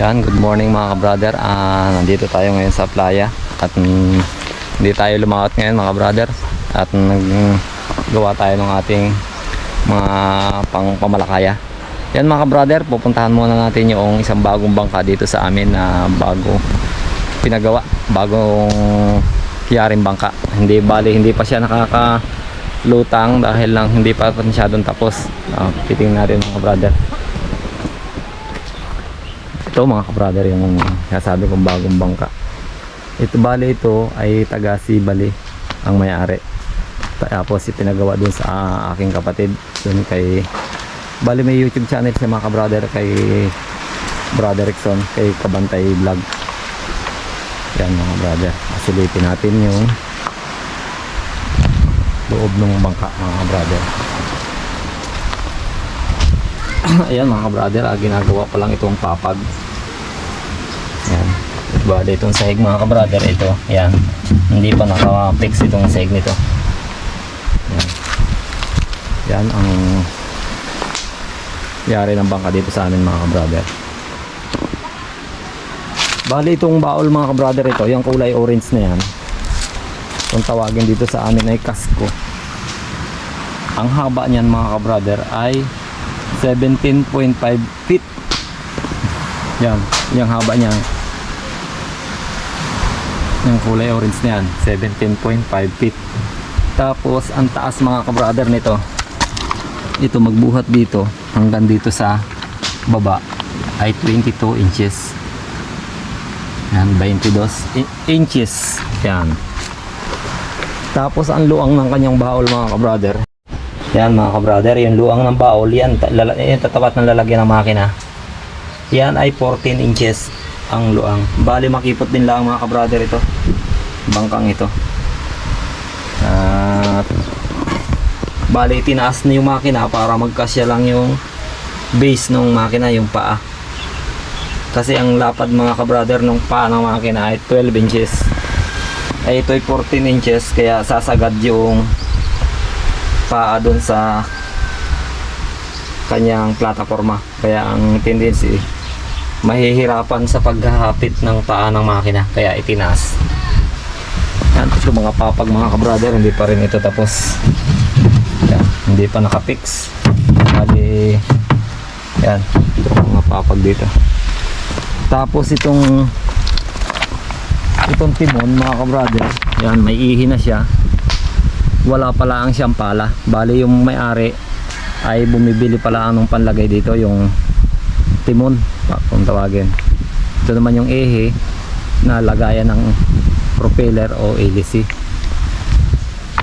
Yan, good morning mga ka-brother. Ah, nandito tayo ngayon sa playa at mm, hindi tayo lumakot ngayon mga brother at naggawa tayo ng ating mga pang pamalakaya. Yan mga brother, pupuntahan muna natin yung isang bagong bangka dito sa amin na bago pinagawa, bagong yaring bangka. Hindi bali, hindi pa siya nakakalutang dahil lang hindi pa masyadong tapos. Ah, titingnan natin mga brother. Ito mga kabrother yung sasabi kong bagong bangka. Ito bali ito ay taga Sibali ang may-ari. Tapos ipinagawa dun sa aking kapatid dun kay bali may YouTube channel si mga kabrother kay Brother Rickson kay Kabantay Vlog. Yan mga brother. Silipin natin yung loob ng bangka mga brother. Ayan mga brother, ah, ginagawa pa lang itong papag. Bali itong sahig mga brother ito. Ayan. Hindi pa naka-fix itong sahig nito. Ayan. Yan ang yari ng bangka dito sa amin mga brother. Bali itong baol mga brother ito, yung kulay orange na yan. Kung tawagin dito sa amin ay kasko. Ang haba niyan mga brother ay 17.5 feet. Yan, yung haba niya. Yung kulay orange na yan, 17.5 feet. Tapos, ang taas mga kabrother nito, ito magbuhat dito hanggang dito sa baba ay 22 inches. Yan, 22 i- inches. Yan. Tapos, ang luang ng kanyang baol mga kabrother, yan mga kabrother, yung luang ng baol, yan, yan tatapat ng lalagyan ng makina. Yan ay 14 inches ang luang. Bali makipot din lang mga kabrother ito. Bangkang ito. At bali tinaas na yung makina para magkasya lang yung base ng makina, yung paa. Kasi ang lapad mga kabrother ng paa ng makina ay 12 inches. Ay ito ay 14 inches kaya sasagad yung paa doon sa kanyang plataforma. Kaya ang tendency, mahihirapan sa paghahapit ng paa ng makina. Kaya itinaas. Yan, ito mga papag mga kabrother, hindi pa rin ito tapos. Yan, hindi pa nakapix. Bali, yan, ito mga papag dito. Tapos itong itong timon mga kabrother, yan, may ihi na siya wala pala ang siyang pala bali yung may-ari ay bumibili pala ng panlagay dito yung timon pa- kung tawagin. Ito naman yung ehe na lagayan ng propeller o hélice.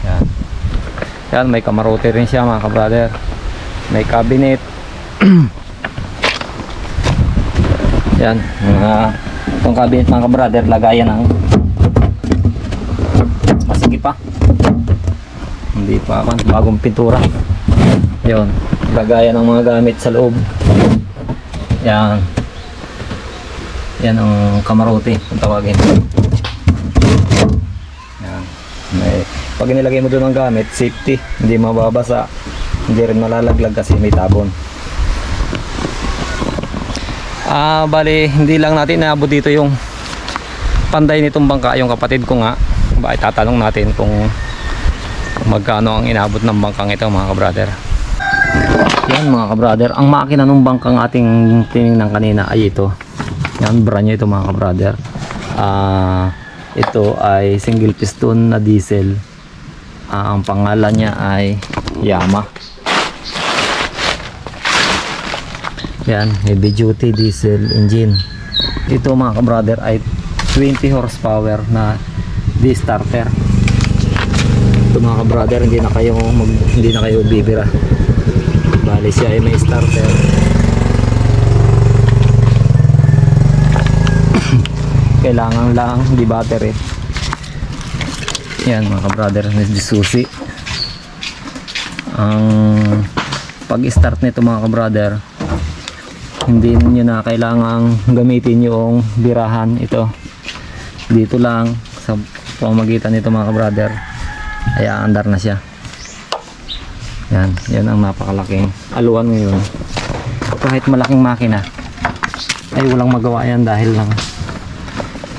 Yan. Yan may kamarote rin siya mga kabrother. May cabinet. Yan mga itong cabinet mga kabrother lagayan ng masigi pa. Hindi pa man bagong pintura. Yun lagayan ng mga gamit sa loob. Yan yan ang kamarote kung tawagin. Yan. May, pag nilagay mo doon ang gamit safety hindi mababasa hindi rin malalaglag kasi may tabon. Ah bali hindi lang natin naabot dito yung panday nitong bangka. Yung kapatid ko nga bakit tatanong natin kung magkano ang inabot ng bangkang ito mga kabrader. Yan mga kabrader ang makina ng bangkang ating tinignan kanina ay ito yan brand new ito mga kabrader Ah, ito ay single piston na diesel. Ah, ang pangalan niya ay Yama yan heavy duty diesel engine. Ito mga kabrader ay 20 horsepower na D-starter. Ito mga brother hindi na kayo mag, hindi na kayo bibira. Bali siya ay may starter kailangan lang di battery yan mga brother di susi ang pag start nito mga brother hindi niyo na kailangang gamitin yung birahan. Ito dito lang sa pamamagitan nito mga brother ay aandar na siya. Yan yan ang napakalaking aluan ngayon. Kahit malaking makina ay walang magawa yan dahil lang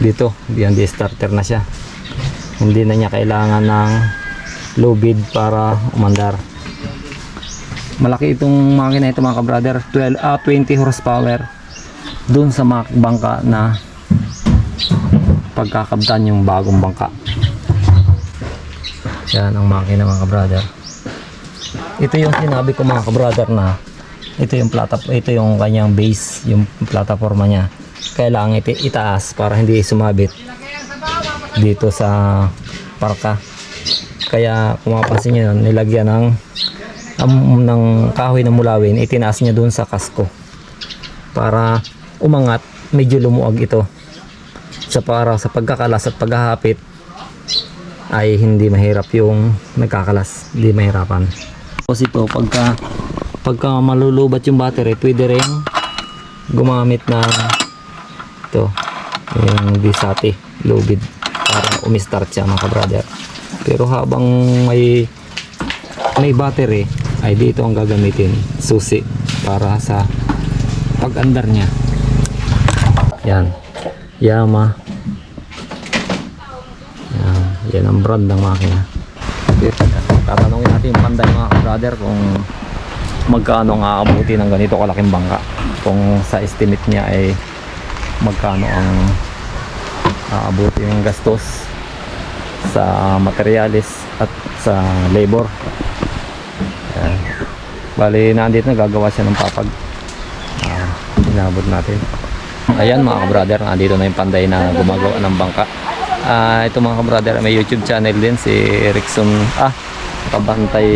dito. Beyond the starter na siya. Hindi na niya kailangan ng low bid para umandar. Malaki itong makina ito mga kabrader 12, ah, 20 horsepower dun sa mga bangka na pagkakabtan yung bagong bangka. Yan ang makina mga kabrader ito yung sinabi ko mga kabrader na ito yung plata ito yung kanyang base yung plataforma niya. Kailangan iti itaas para hindi sumabit dito sa parka. Kaya kung mapapansin yun, nilagyan ng um, ng kahoy na mulawin itinaas niya dun sa kasko para umangat medyo lumuag ito. Sa para sa pagkakalas at paghahapit ay hindi mahirap yung nagkakalas hindi mahirapan. Tapos ito pagka pagka malulubat yung battery pwede rin gumamit ng ito yung disati lubid para umistart siya mga brother pero habang may may battery ay dito ang gagamitin susi para sa pag-andar niya. Yan. Yama. Yan, yan ang brand ng makina. Tatanungin natin yung panday mga brother kung magkano ang aabuti ng ganito kalaking bangka? Kung sa estimate niya ay magkano ang aabuti yung gastos sa materialis at sa labor. Ayan. bali nandito na gagawa siya ng papag. Uh, natin. Ayan mga brother nandito na yung panday na gumagawa ng bangka. Ah, ito mga brother may youtube channel din si Erickson. Ah kabantay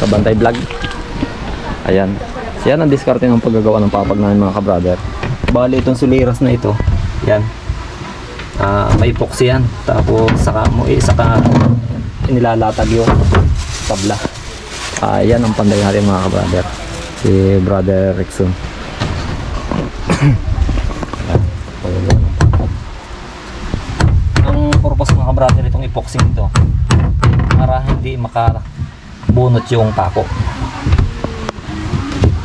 kabantay vlog Ayan. So yan ang diskarte ng paggagawa ng papag namin mga kabrader. Bali itong suliras na ito. Yan. Ah, may epoxy yan. Tapos saka mo eh, saka inilalatag yung tabla. Ah, yan ang panday natin mga kabrader. Si brother Rickson. Ang purpose mga kabrader itong epoxy nito para hindi makabunot yung tako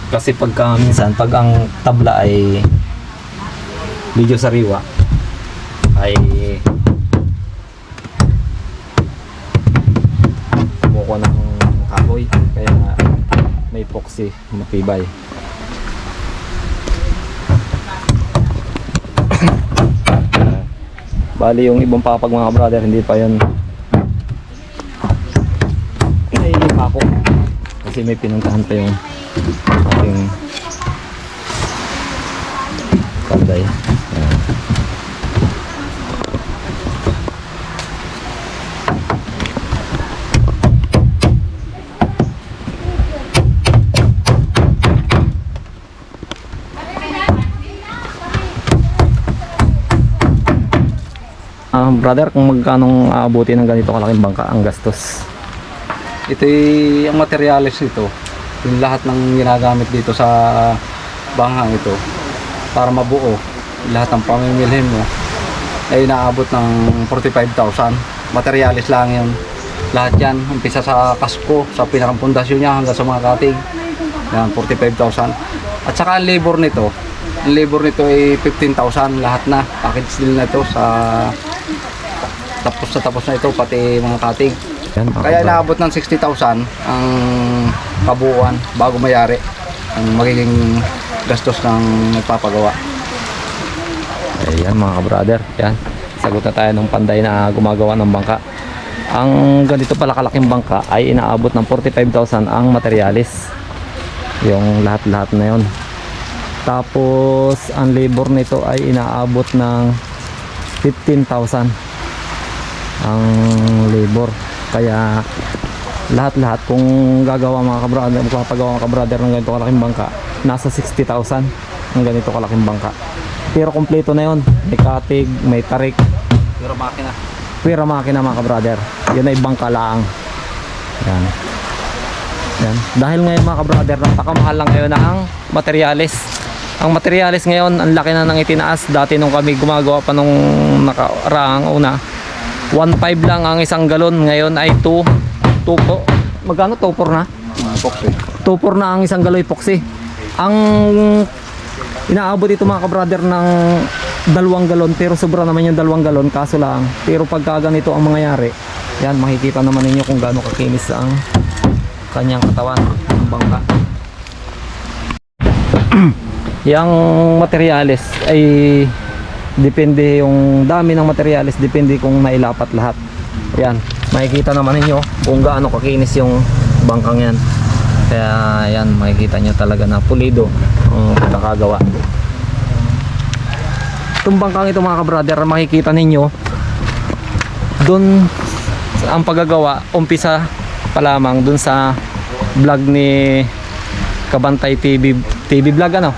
kasi pagka minsan pag ang tabla ay medyo sariwa ay kumukuha ng kahoy. Kaya may epoxy matibay. Bali yung ibang papag mga brother hindi pa yan ay ako. Kasi may pinuntahan pa yung ating panday. Ah, brother, kung magkano aabuti ng ganito kalaking bangka ang gastos? Ito ang materialis nito. Yung lahat ng ginagamit dito sa banghang ito para mabuo lahat ng pamimilhin mo ay inaabot ng 45,000. Materialis lang yun. Lahat yan, umpisa sa kasko, sa pinakang pundasyon niya hanggang sa mga katig. Yan, 45,000. At saka ang labor nito, ang labor nito ay 15,000 lahat na. Package deal na ito sa tapos na tapos na ito pati mga katig. Yan, Kaya inaabot ng 60,000 ang kabuuan bago mayari ang magiging gastos ng nagpapagawa. Ayan mga brother, yan. Sagot na tayo ng panday na gumagawa ng bangka. Ang ganito pala kalaking bangka ay inaabot ng 45,000 ang materialis. Yung lahat-lahat na yon. Tapos ang labor nito ay inaabot ng 15,000 ang labor. Kaya lahat-lahat kung gagawa mga kabrother, magpapagawa mga kabrother ng ganito kalaking bangka, nasa 60,000 ang ganito kalaking bangka. Pero kompleto na yon. May katig, may tarik, Pero makina. pira makina mga kabrother. Yun ay bangka laang. Yan. Yan. Dahil ngayon mga kabrother, napakamahal lang ngayon ang materialis. Ang materialis ngayon, ang laki na nang itinaas. Dati nung kami gumagawa pa nung nakaraang una, 1.5 lang ang isang galon. Ngayon ay 2, 2 po. Magkano? 2 na? Mga box eh. 2 na ang isang galoy epoxy. Ang inaabot ito mga kabrader ng dalawang galon pero sobra naman yung dalawang galon kaso lang pero pagka ganito ang mangyayari yan makikita naman ninyo kung gaano kakinis ang kanyang katawan ng bangka yung materyales ay depende yung dami ng materyales depende kung nailapat lahat. Yan makikita naman ninyo kung gaano kakinis yung bangkang yan. Kaya yan makikita nyo talaga na pulido ang pagkakagawa itong bangkang ito mga kabrader makikita ninyo doon ang paggagawa umpisa pa lamang doon sa vlog ni Kabantay TV TV vlog ano?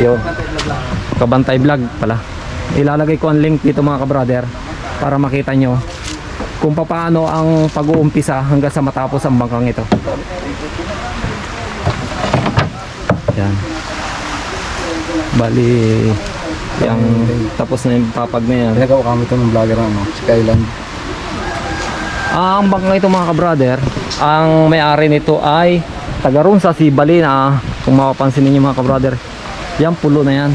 Yun Kabantay vlog pala ilalagay ko ang link dito mga kabrader para makita nyo kung paano ang pag-uumpisa hanggang sa matapos ang bangkang ito. Yan. Bali yung tapos na yung papag na yan. Pinagawa kami ito ng vlogger ano, si Kailan. ang bangkang ito mga kabrader ang may-ari nito ay taga ron sa Sibali na kung mapapansin ninyo mga kabrader yan pulo na yan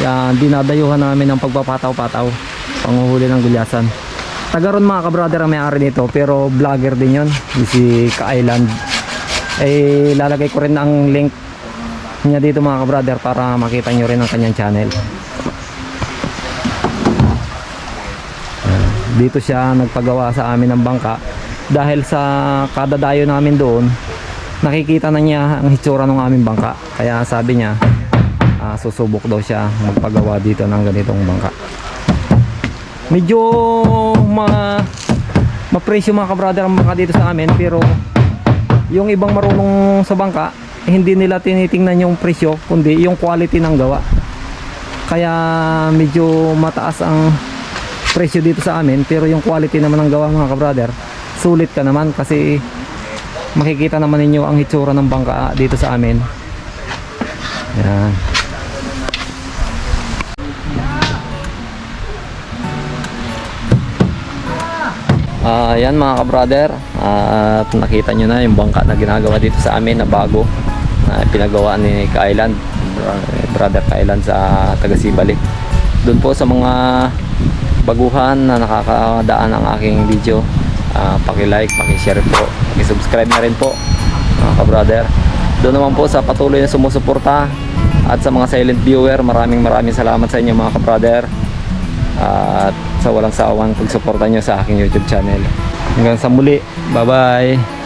yan dinadayuhan namin ng pagpapataw-pataw panguhuli ng gulyasan. Taga ron mga kabrader ang may-ari nito pero vlogger din yon si Ka-Island. Eh lalagay ko rin ang link niya dito mga kabrader para makita nyo rin ang kanyang channel. Dito siya nagpagawa sa amin ng bangka. Dahil sa kadadayo namin doon nakikita na niya ang hitsura ng aming bangka. Kaya sabi niya ah, susubok daw siya magpagawa dito ng ganitong bangka. Medyo ma mapresyo mga kabrader ang bangka dito sa amin pero yung ibang marunong sa bangka hindi nila tinitingnan yung presyo kundi yung quality ng gawa. Kaya medyo mataas ang presyo dito sa amin pero yung quality naman ng gawa mga kabrader sulit ka naman kasi makikita naman ninyo ang hitsura ng bangka dito sa amin. Yan Ah, yan mga kabrader at nakita nyo na yung bangka na ginagawa dito sa amin na bago na pinagawa ni Kailan brother Kailan sa taga Sibalik doon po sa mga baguhan na nakakadaan ang aking video uh, paki-like, paki-share po paki-subscribe na rin po mga ka-brother. Doon naman po sa patuloy na sumusuporta at sa mga silent viewer maraming maraming salamat sa inyo mga ka-brother. At sa walang sawang pagsuporta nyo sa aking youtube channel. Hanggang sa muli. Bye bye